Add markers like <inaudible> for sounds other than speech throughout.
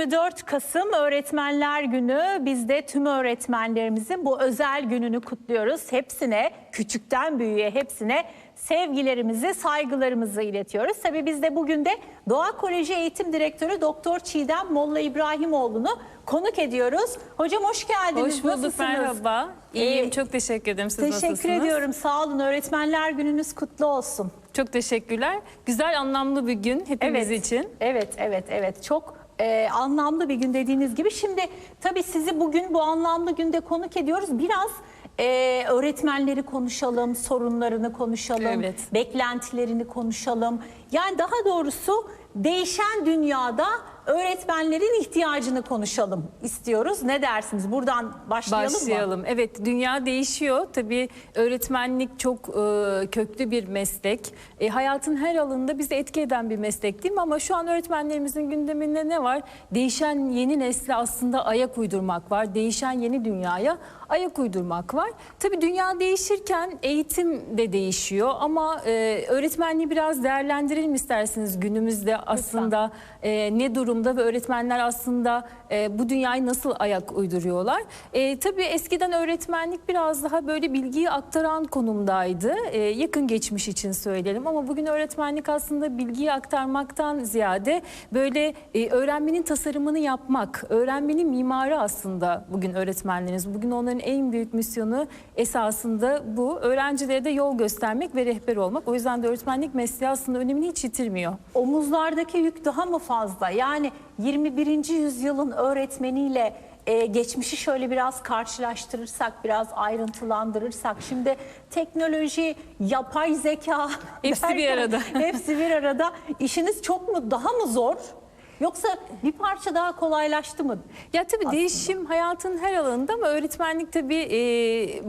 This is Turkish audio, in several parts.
24 Kasım Öğretmenler Günü. Biz de tüm öğretmenlerimizin bu özel gününü kutluyoruz. Hepsine, küçükten büyüğe hepsine sevgilerimizi, saygılarımızı iletiyoruz. Tabii biz de bugün de Doğa Koleji Eğitim Direktörü Doktor Çiğdem Molla İbrahimoğlu'nu konuk ediyoruz. Hocam hoş geldiniz. Hoş bulduk Nasılsınız? merhaba. İyiyim Ee, çok teşekkür ederim. Siz Teşekkür nasılsınız? ediyorum. Sağ olun. Öğretmenler Gününüz kutlu olsun. Çok teşekkürler. Güzel anlamlı bir gün hepimiz Evet. için. Evet, evet, evet. Çok e, anlamlı bir gün dediğiniz gibi. Şimdi tabii sizi bugün bu anlamlı günde konuk ediyoruz. Biraz e, öğretmenleri konuşalım, sorunlarını konuşalım, Evet. beklentilerini konuşalım. Yani daha doğrusu değişen dünyada öğretmenlerin ihtiyacını konuşalım istiyoruz. Ne dersiniz? Buradan başlayalım, mı? Başlayalım. Evet dünya değişiyor. Tabii öğretmenlik çok e, köklü bir meslek. E, hayatın her alanında bizi etki eden bir meslek değil mi? Ama şu an öğretmenlerimizin gündeminde ne var? Değişen yeni nesle aslında ayak uydurmak var. Değişen yeni dünyaya ayak uydurmak var. Tabii dünya değişirken eğitim de değişiyor ama e, öğretmenliği biraz değerlendirelim isterseniz günümüzde aslında e, ne durumda ve öğretmenler aslında e, bu dünyayı nasıl ayak uyduruyorlar. E, tabii eskiden öğretmenlik biraz daha böyle bilgiyi aktaran konumdaydı. E, yakın geçmiş için söyleyelim ama bugün öğretmenlik aslında bilgiyi aktarmaktan ziyade böyle e, öğrenmenin tasarımını yapmak, öğrenmenin mimarı aslında bugün öğretmenleriniz. Bugün onların en büyük misyonu esasında bu. Öğrencilere de yol göstermek ve rehber olmak. O yüzden de öğretmenlik mesleği aslında önemini hiç yitirmiyor. omuzlardaki yük daha mı fazla? Yani 21. yüzyılın öğretmeniyle e, geçmişi şöyle biraz karşılaştırırsak, biraz ayrıntılandırırsak. Şimdi teknoloji, yapay zeka Hepsi bir <laughs> derken arada. hepsi bir arada. İşiniz çok mu daha mı zor? Yoksa bir parça daha kolaylaştı mı? Ya tabii değişim hayatın her alanında ama öğretmenlik tabii e,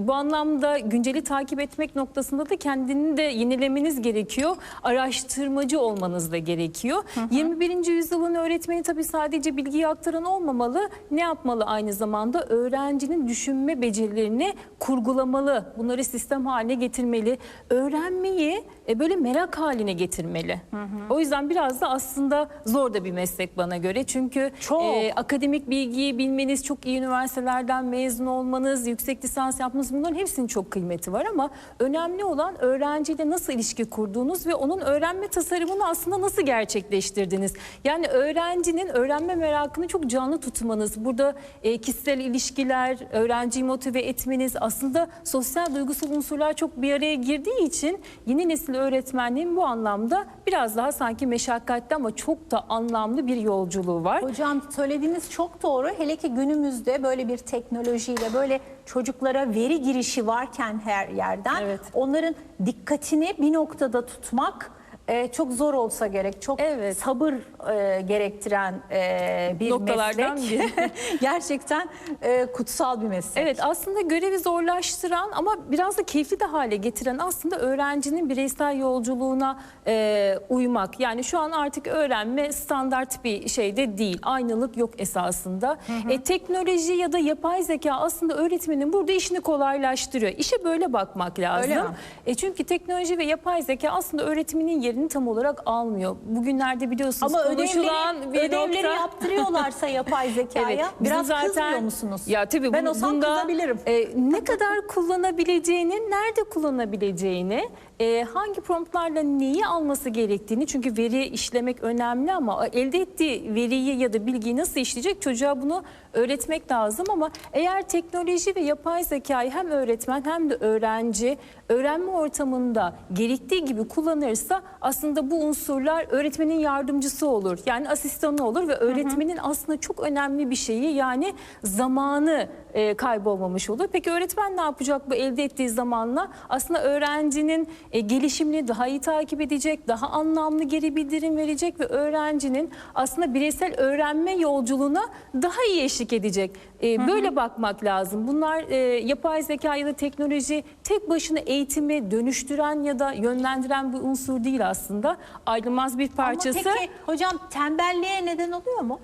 bu anlamda günceli takip etmek noktasında da kendini de yenilemeniz gerekiyor. Araştırmacı olmanız da gerekiyor. 21. yüzyılın öğretmeni tabii sadece bilgiyi aktaran olmamalı. Ne yapmalı aynı zamanda? Öğrencinin düşünme becerilerini kurgulamalı. Bunları sistem haline getirmeli. Öğrenmeyi e, böyle merak haline getirmeli. O yüzden biraz da aslında zor da bir meslek bana göre. Çünkü Çok. e, akademik bilgiyi bilmeniz, çok iyi üniversitelerden mezun olmanız, yüksek lisans yapmanız bunların hepsinin çok kıymeti var ama önemli olan öğrenciyle nasıl ilişki kurduğunuz ve onun öğrenme tasarımını aslında nasıl gerçekleştirdiniz. Yani öğrencinin öğrenme merakını çok canlı tutmanız, burada e, kişisel ilişkiler, öğrenciyi motive etmeniz aslında sosyal duygusal unsurlar çok bir araya girdiği için yeni nesil öğretmenliğin bu anlamda biraz daha sanki meşakkatli ama çok da anlamlı bir yolculuğu var. Hocam söylediğiniz çok doğru. Hele ki günümüzde böyle bir teknolojiyle böyle çocuklara veri girişi varken her yerden Evet. onların dikkatini bir noktada tutmak e, çok zor olsa gerek. Çok Evet. sabır e, gerektiren e, bir Noktalardan meslek. <laughs> Gerçekten e, kutsal bir meslek. Evet aslında görevi zorlaştıran ama biraz da keyifli de hale getiren aslında öğrencinin bireysel yolculuğuna e, uymak. Yani şu an artık öğrenme standart bir şeyde değil. Aynılık yok esasında. E, teknoloji ya da yapay zeka aslında öğretmenin burada işini kolaylaştırıyor. İşe böyle bakmak lazım. Öyle mi? E, çünkü teknoloji ve yapay zeka aslında öğretmenin yerini tam olarak almıyor. Bugünlerde biliyorsunuz Ama ödevleri, bir ödevleri nokta. yaptırıyorlarsa <laughs> yapay zekaya Evet, biraz zaten- kızmıyor musunuz? Ya tabii ben bu- olsam bunda, kızabilirim. e, ne kadar kullanabileceğini, nerede kullanabileceğini, e, hangi promptlarla neyi alması gerektiğini çünkü veri işlemek önemli ama elde ettiği veriyi ya da bilgiyi nasıl işleyecek çocuğa bunu öğretmek lazım ama eğer teknoloji ve yapay zekayı hem öğretmen hem de öğrenci öğrenme ortamında gerektiği gibi kullanırsa aslında bu unsurlar öğretmenin yardımcısı olur. Yani asistanı olur ve öğretmenin aslında çok önemli bir şeyi yani zamanı e, kaybolmamış olur. Peki öğretmen ne yapacak bu elde ettiği zamanla? Aslında öğrencinin e, gelişimini daha iyi takip edecek, daha anlamlı geri bildirim verecek ve öğrencinin aslında bireysel öğrenme yolculuğuna daha iyi eşlik edecek. E, böyle bakmak lazım. Bunlar e, yapay zeka ya da teknoloji tek başına eğitimi dönüştüren ya da yönlendiren bir unsur değil aslında. Ayrılmaz bir parçası. Ama peki hocam tembelliğe neden oluyor mu?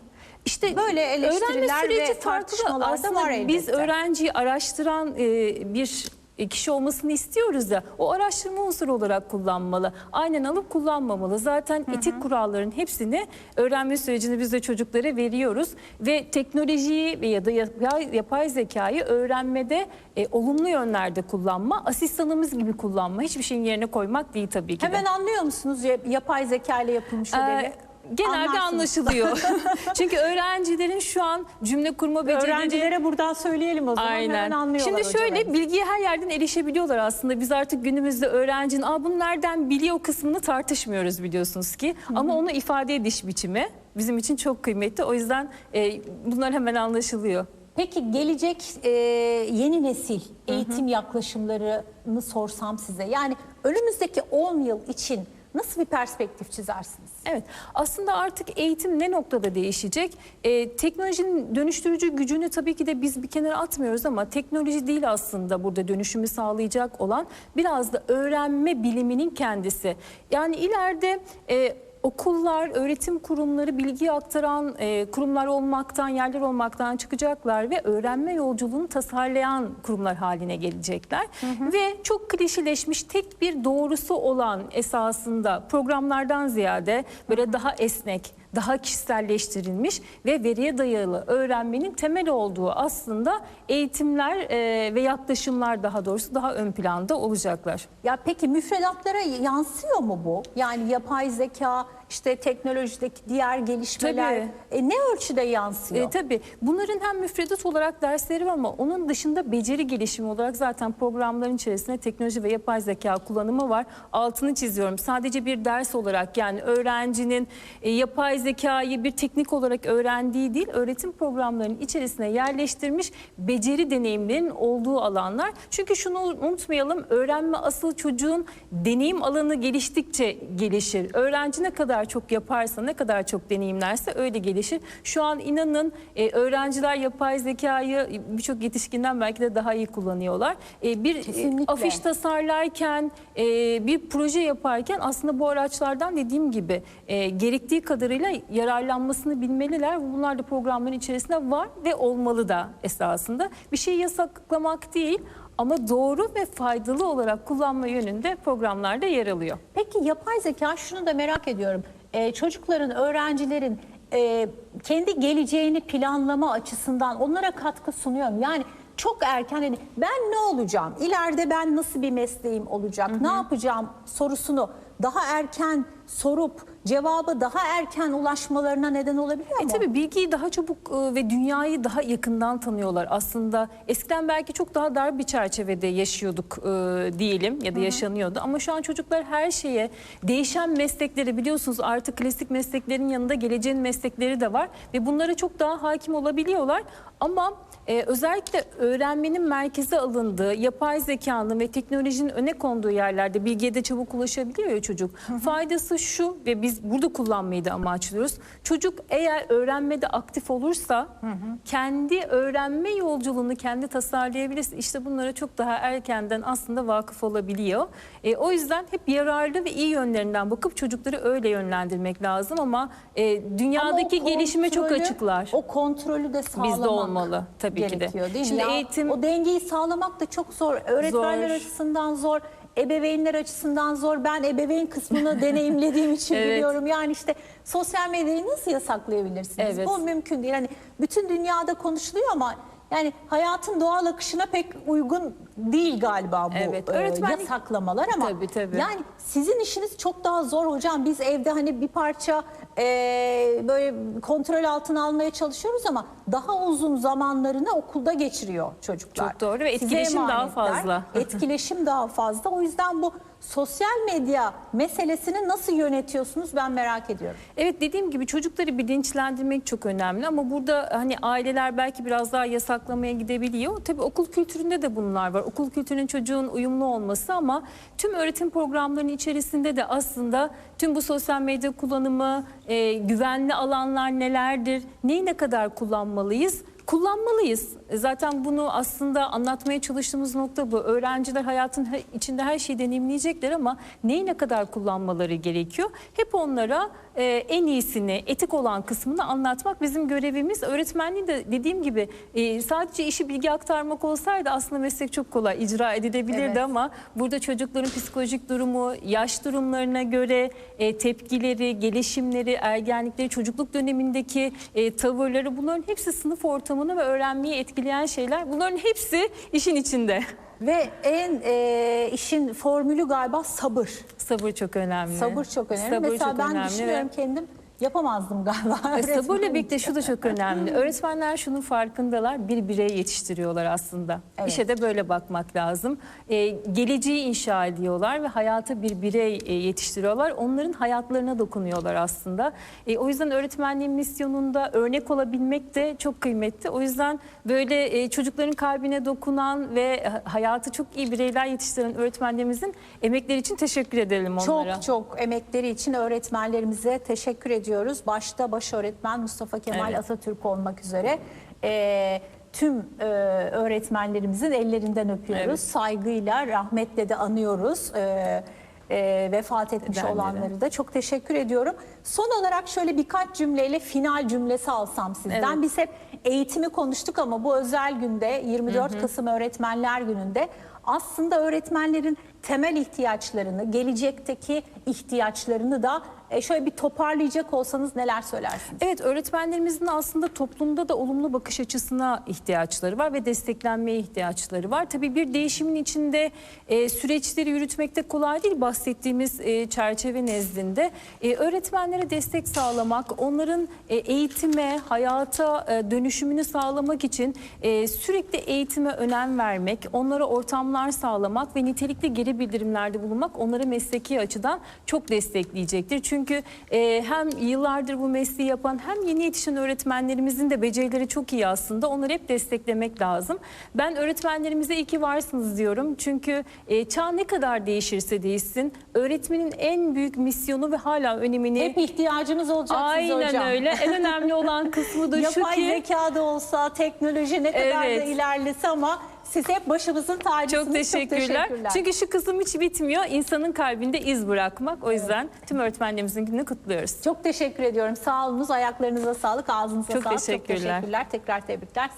İşte Böyle eleştiriler öğrenme süreci ve farklı. Aslında var biz öğrenciyi araştıran e, bir kişi olmasını istiyoruz ya o araştırma unsuru olarak kullanmalı. Aynen alıp kullanmamalı. Zaten etik kuralların hepsini öğrenme sürecini biz de çocuklara veriyoruz ve teknolojiyi ya da yapay, yapay zekayı öğrenmede e, olumlu yönlerde kullanma, asistanımız gibi kullanma. Hiçbir şeyin yerine koymak değil tabii ki de. Hemen anlıyor musunuz ya- yapay zeka ile yapılmış ödevi? Ee, Genelde Anlarsınız. anlaşılıyor. <laughs> Çünkü öğrencilerin şu an cümle kurma becerileri... Öğrencilere buradan söyleyelim o zaman hemen Aynen. anlıyorlar Şimdi şöyle hocalarımız. bilgiye her yerden erişebiliyorlar aslında. Biz artık günümüzde öğrencinin Aa, bunu nereden biliyor kısmını tartışmıyoruz biliyorsunuz ki. Ama onu ifade ediş biçimi bizim için çok kıymetli. O yüzden e, bunlar hemen anlaşılıyor. Peki gelecek e, yeni nesil eğitim yaklaşımlarını sorsam size yani önümüzdeki 10 yıl için nasıl bir perspektif çizersiniz? Evet aslında artık eğitim ne noktada değişecek? Ee, teknolojinin dönüştürücü gücünü tabii ki de biz bir kenara atmıyoruz ama teknoloji değil aslında burada dönüşümü sağlayacak olan biraz da öğrenme biliminin kendisi. Yani ileride... E, Okullar, öğretim kurumları bilgi aktaran e, kurumlar olmaktan, yerler olmaktan çıkacaklar ve öğrenme yolculuğunu tasarlayan kurumlar haline gelecekler. Ve çok klişeleşmiş tek bir doğrusu olan esasında programlardan ziyade böyle daha esnek, daha kişiselleştirilmiş ve veriye dayalı öğrenmenin temel olduğu aslında eğitimler e, ve yaklaşımlar daha doğrusu daha ön planda olacaklar. Ya peki müfredatlara yansıyor mu bu? Yani yapay zeka, işte teknolojideki diğer gelişmeler Tabii. e, ne ölçüde yansıyor? E, tabii bunların hem müfredat olarak dersleri var ama onun dışında beceri gelişimi olarak zaten programların içerisinde teknoloji ve yapay zeka kullanımı var. Altını çiziyorum. Sadece bir ders olarak yani öğrencinin e, yapay zekayı bir teknik olarak öğrendiği değil, öğretim programlarının içerisine yerleştirmiş beceri deneyimlerinin olduğu alanlar. Çünkü şunu unutmayalım, öğrenme asıl çocuğun deneyim alanı geliştikçe gelişir. Öğrenci ne kadar çok yaparsa, ne kadar çok deneyimlerse öyle gelişir. Şu an inanın e, öğrenciler yapay zekayı birçok yetişkinden belki de daha iyi kullanıyorlar. E, bir e, Kesinlikle. afiş tasarlarken, e, bir proje yaparken aslında bu araçlardan dediğim gibi e, gerektiği kadarıyla yararlanmasını bilmeliler. Bunlar da programların içerisinde var ve olmalı da esasında. Bir şey yasaklamak değil ama doğru ve faydalı olarak kullanma yönünde programlarda yer alıyor. Peki yapay zeka şunu da merak ediyorum. Ee, çocukların, öğrencilerin e, kendi geleceğini planlama açısından onlara katkı sunuyor mu? Yani çok erken hani ben ne olacağım? İleride ben nasıl bir mesleğim olacak? Ne yapacağım sorusunu daha erken sorup cevabı daha erken ulaşmalarına neden olabiliyor E mu? tabii bilgiyi daha çabuk e, ve dünyayı daha yakından tanıyorlar. Aslında eskiden belki çok daha dar bir çerçevede yaşıyorduk e, diyelim ya da yaşanıyordu. Ama şu an çocuklar her şeye değişen meslekleri biliyorsunuz artık klasik mesleklerin yanında geleceğin meslekleri de var. Ve bunlara çok daha hakim olabiliyorlar. Ama e, özellikle öğrenmenin merkeze alındığı, yapay zekanın ve teknolojinin öne konduğu yerlerde bilgiye de çabuk ulaşabiliyor ya çocuk. Faydası şu ve biz burada kullanmayı da amaçlıyoruz. Çocuk eğer öğrenmede aktif olursa kendi öğrenme yolculuğunu kendi tasarlayabilirse işte bunlara çok daha erkenden aslında vakıf olabiliyor. E, o yüzden hep yararlı ve iyi yönlerinden bakıp çocukları öyle yönlendirmek lazım ama e, Ama dünyadaki o gelişime çok açıklar. O kontrolü de sağlamak olmalı tabii ki de. gerekiyor değil mi? Şimdi Ya eğitim- o dengeyi sağlamak da çok zor. Öğretmenler Zor. açısından zor. Ebeveynler açısından zor. Ben ebeveyn kısmını <laughs> deneyimlediğim için Evet. biliyorum. Yani işte sosyal medyayı nasıl yasaklayabilirsiniz? Evet. Bu mümkün değil. Hani bütün dünyada konuşuluyor ama yani hayatın doğal akışına pek uygun değil galiba bu Evet, e, öğretmenlik- yasaklamalar ama Tabii, tabii. yani sizin işiniz çok daha zor hocam. Biz evde hani bir parça e, böyle kontrol altına almaya çalışıyoruz ama daha uzun zamanlarını okulda geçiriyor çocuklar. Çok doğru ve etkileşim daha fazla. etkileşim daha fazla. O yüzden bu sosyal medya meselesini nasıl yönetiyorsunuz ben merak ediyorum. Evet dediğim gibi çocukları bilinçlendirmek çok önemli ama burada hani aileler belki biraz daha yasaklamaya gidebiliyor. Tabii okul kültüründe de bunlar var. Okul kültürünün çocuğun uyumlu olması ama tüm öğretim programlarının içerisinde de aslında tüm bu sosyal medya kullanımı, e, güvenli alanlar nelerdir, neyi ne kadar kullanmalıyız? Kullanmalıyız. E, Zaten bunu aslında anlatmaya çalıştığımız nokta bu. Öğrenciler hayatın içinde her şeyi deneyimleyecekler ama neyi ne kadar kullanmaları gerekiyor? Hep onlara e, en iyisini, etik olan kısmını anlatmak bizim görevimiz. Öğretmenliği de dediğim gibi e, sadece işi bilgi aktarmak olsaydı aslında meslek çok kolay icra edilebilirdi Evet. ama burada çocukların psikolojik durumu, yaş durumlarına göre e, tepkileri, gelişimleri, ergenlikleri, çocukluk dönemindeki e, tavırları bunların hepsi sınıf ortamını ve öğrenmeyi etkileyen şeyler. Bunların hepsi işin içinde. Ve en e, işin formülü galiba sabır. Sabır çok önemli. Sabır çok önemli. Sabır Mesela çok ben önemli düşünüyorum kendim yapamazdım galiba. E, Sabırla birlikte şu da çok önemli. Öğretmenler şunun farkındalar. Bir birey yetiştiriyorlar aslında. Evet. İşe de böyle bakmak lazım. E, geleceği inşa ediyorlar ve hayata bir birey e, yetiştiriyorlar. Onların hayatlarına dokunuyorlar aslında. E, o yüzden öğretmenliğin misyonunda örnek olabilmek de çok kıymetli. O yüzden böyle e, çocukların kalbine dokunan ve hayatı çok iyi bireyler yetiştiren öğretmenlerimizin emekleri için teşekkür edelim onlara. Çok çok emekleri için öğretmenlerimize teşekkür ediyoruz. Başta baş öğretmen Mustafa Kemal Evet. Atatürk olmak üzere e, tüm e, öğretmenlerimizin ellerinden öpüyoruz. Evet. Saygıyla, rahmetle de anıyoruz. E, e, vefat etmiş Edenleri. olanları da çok teşekkür ediyorum. Son olarak şöyle birkaç cümleyle final cümlesi alsam sizden. Evet. Biz hep eğitimi konuştuk ama bu özel günde 24 Kasım Öğretmenler Günü'nde aslında öğretmenlerin temel ihtiyaçlarını, gelecekteki ihtiyaçlarını da e, şöyle bir toparlayacak olsanız neler söylersiniz? Evet öğretmenlerimizin aslında toplumda da olumlu bakış açısına ihtiyaçları var ve desteklenmeye ihtiyaçları var. Tabii bir değişimin içinde e, süreçleri yürütmekte kolay değil bahsettiğimiz e, çerçeve nezdinde. E, öğretmenlere destek sağlamak, onların e, eğitime, hayata e, dönüşümünü sağlamak için e, sürekli eğitime önem vermek, onlara ortamlar sağlamak ve nitelikli geri bildirimlerde bulunmak onları mesleki açıdan çok destekleyecektir. Çünkü e, hem yıllardır bu mesleği yapan hem yeni yetişen öğretmenlerimizin de becerileri çok iyi aslında. Onları hep desteklemek lazım. Ben öğretmenlerimize iyi ki varsınız diyorum. Çünkü e, çağ ne kadar değişirse değişsin öğretmenin en büyük misyonu ve hala önemini Hep ihtiyacımız olacak Aynen hocam. öyle. En önemli olan <laughs> kısmı da şu Yapay ki zeka da olsa, teknoloji ne kadar da Evet. ilerlese ama siz hep başımızın tacısınız. çok teşekkürler. Çünkü şu kısım hiç bitmiyor. İnsanın kalbinde iz bırakmak. O yüzden tüm öğretmenlerimizin gününü kutluyoruz. Çok teşekkür ediyorum. Sağ olunuz, ayaklarınıza sağlık, ağzınıza Çok sağlık. teşekkürler. Çok teşekkürler. Tekrar tebrikler.